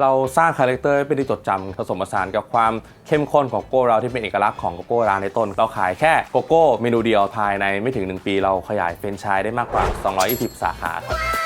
เราสร้างคาแรคเตอร์ให้เป็นที่จดจำผสมผสานกับความเข้มข้นของโกโก้เราที่เป็นเอกลักษณ์ของโกโก้ร้านในต้น เราขายแค่โกโก้เมนูเดียวภายในไม่ถึง 1 ปี เราขยายเฟรนไชส์ได้มากกว่า 220 สาขาครับ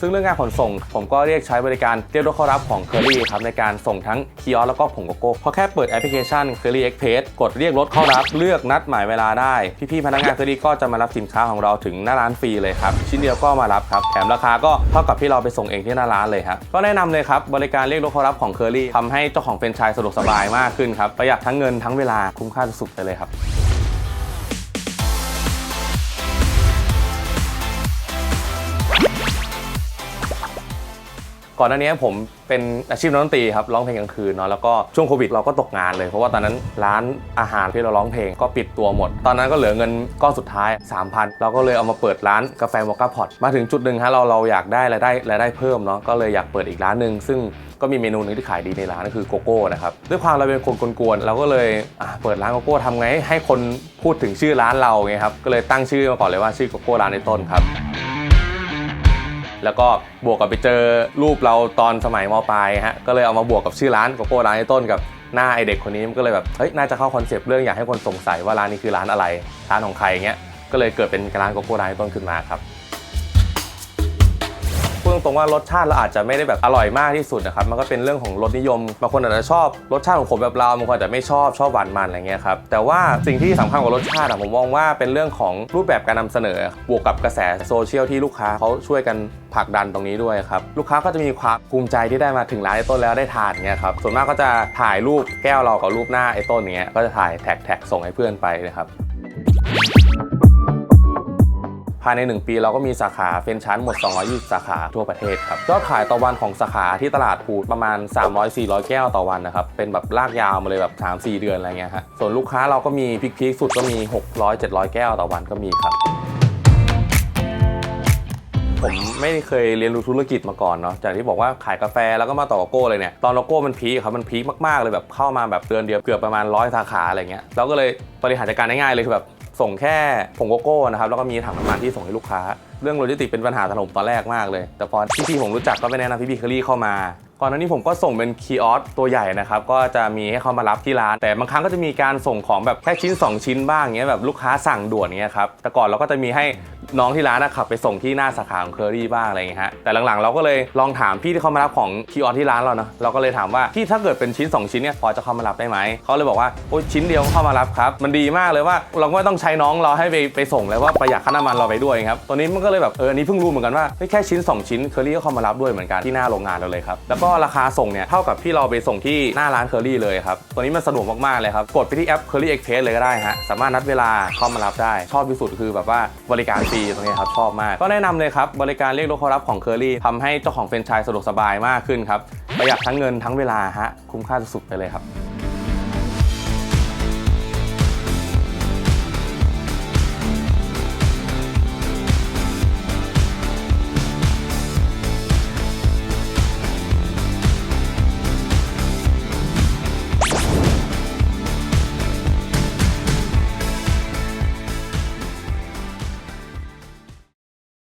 ซึ่งเรื่องการขนส่ง ผมก็เรียกใช้บริการเรียกรถเข้ารับของ c u r r y ครับในการส่งทั้งคีออสแล้วก็ผงโกโก้พอแค่เปิดแอปพลิเคชัน c u r r y Express กดเรียกรถเข้ารับเลือกนัดหมายเวลาได้ พี่ๆพนักงาน c u r r y ก็จะมารับสินค้าของเราถึงหน้าร้านฟรีเลยครับชิ้นเดียวก็มารับครับแถมราคาก็เท่ากับที่เราไปส่งเองที่หน้าร้านเลยครับก็แนะนำเลยครับบริการเรียกรถเข้ารับของ c u r r y ทำให้เจ้าของเป็นไชายสะดวกสบายมากขึ้นครับประหยัดทั้งเงินทั้งเวลาคุ้มค่าสุดๆไปเลยครับ ก่อนหน้านี้ผมเป็นอาชีพนักดนตรีครับร้องเพลงกลางคืนเนาะแล้วก็ช่วงโควิดเราก็ตกงานเลยเพราะว่าตอนนั้นร้านอาหารที่เราร้องเพลงก็ปิดตัวหมด ตอนนั้นก็เหลือเงินก้อนสุดท้าย 3,000 เราก็เลยเอามาเปิดร้านกาแฟโมกาพอตมาถึงจุดหนึ่งฮะเราเราอยากได้รายได้รายได้เพิ่มเนาะก็เลยอยากเปิดอีกร้านหนึ่งซึ่งก็มีเมนูหนึงที่ขายดีในร้านก็คือโกโก้นะครับด้วยความเราเป็นคนกวนๆเราก็เลยเปิดร้านโกโก้ทำไงให้คนพูดถึงชื่อร้านเราไงครับก็เลยตั้งชื่อมาก่อนเลยว่าชื่อโกโก้ร้านในต้นครับ แล้วก็บวกกับไปเจอรูปเราตอนสมัยมปลายฮะก็เลยเอามาบวกกับชื่อร้านโกโก้ร้านไอ้ต้นกับหน้าไอเด็กคนนี้มันก็เลยแบบเฮ้ยน่าจะเข้าคอนเซปต์เรื่องอยากให้คนสงสัยว่าร้านนี้คือร้านอะไรร้านของใครเงี้ยก็เลยเกิดเป็นร้านโกโก้ร้านไอ้ต้นขึ้นมาครับ พูดตรงๆว่ารสชาติเราอาจจะไม่ได้แบบอร่อยมากที่สุดนะครับมันก็เป็นเรื่องของรสนิยมบางคนอาจจะชอบรสชาติของผมแบบเราบางคนอาจจะไม่ชอบชอบหวานมันอะไรเงี้ยครับแต่ว่าสิ่งที่สำคัญกว่ารสชาติผมมองว่าเป็นเรื่องของรูปแบบการนำเสนอบวกกับกระแสโซเชียลที่ลูกค้าเขาช่วยกันผลักดันตรงนี้ด้วยครับลูกค้าก็จะมีความภูมิใจที่ได้มาถึงร้านไอ้ต้นแล้วได้ทานเงี้ยครับส่วนมากก็จะถ่ายรูปแก้วเรากับรูปหน้าไอ้ต้นเงี้ยก็จะถ่ายแท็กแท็กส่งให้เพื่อนไปนะครับายใน 1 ปีเราก็มีสาขาเฟรนช์ชันหมด 220 สาขาทั่วประเทศครับยอดขายต่อวันของสาขาที่ตลาดพูดประมาณ 300-400 แก้วต่อวันนะครับ เป็นแบบลากยาวมาเลยแบบ 3-4 เดือนอะไรเงี้ยฮะส่วนลูกค้าเราก็มีพีคๆสุดก็มี 600-700 แก้วต่อวันก็มีครับผมไม่เคยเรียนรู้ธุรกิจมาก่อนเนาะ จากที่บอกว่าขายกาแฟแล้วก็มาต่อโก้เลยเนี่ย ตอนโลโก้มันพีคครับ มันพีคมากๆเลยแบบเข้ามาแบบเดือนเดียวเกือบประมาณร้อยสาขาอะไรเงี้ย เราก็เลยบริหารจัดการง่ายๆเลยคือแบบ ส่งแค่ผงโกโก้นะครับแล้วก็มีถังน้ำมันที่ส่งให้ลูกค้า เรื่องโลจิสติกเป็นปัญหาถล่มตอนแรกมากเลย แต่พอพี่ๆผมรู้จักก็ไปแนะนำพี่ๆเคอรี่เข้ามา ก่อนหน้านี้ผมก็ส่งเป็นคียออสตัวใหญ่นะครับก็จะมีให้เขามารับที่ร้าน แต่บางครั้งก็จะมีการส่งของแบบแค่ชิ้น 2 ชิ้นบ้างเงี้ยแบบลูกค้าสั่งด่วนเงี้ยครับแต่ก่อนเราก็จะมีให้น้องที่ร้านนะขับไปส่งที่หน้าสาขาของเคอรี่บ้างอะไรเงี้ยฮะแต่หลังๆ เราก็เลยลองถามพี่ที่เขามารับของคียออสที่ร้านเราเนาะเราก็เลยถามว่าพี่ถ้าเกิดเป็นชิ้น 2 ชิ้นเนี่ยพอจะเข้ามารับได้ไหมเขาเลยบอกว่าโอ้ยชิ้นเดียวเข้ามารับครับมันดีมากเลยว่าเราก็ไม่ต้องใช้น้องเราให้ไปไปส่งเลยว่าประหยัดค่าน้ำมันเราไปด้วยครับตัวนี้มันก็เลยแบบเอออันนี้เพิ่งรู้เหมือนกันว่าแค่ชิ้น 2 ชิ้นเคอรี่ก็เข้ามารับด้วยเหมือนกันที่หน้าโรงงานเราเลยครับแล้วก็็ราคาส่งเนี่ยเท่ากับที่เราไปส่งที่หน้าร้านเคอรี่เลยครับ ตัวนี้มันสะดวกมากๆเลยครับ กดไปที่แอป Curry Express เลยก็ได้ฮะ สามารถนัดเวลาเข้ามารับได้ ชอบที่สุดคือแบบว่าบริการฟรีตรงนี้ครับชอบมาก ก็แนะนำเลยครับบริการเรียกรถเข้ารับของเคอรี่ทำให้เจ้าของเฟรนไชส์สะดวกสบายมากขึ้นครับประหยัดทั้งเงินทั้งเวลาฮะคุ้มค่าสุดๆไปเลยครับ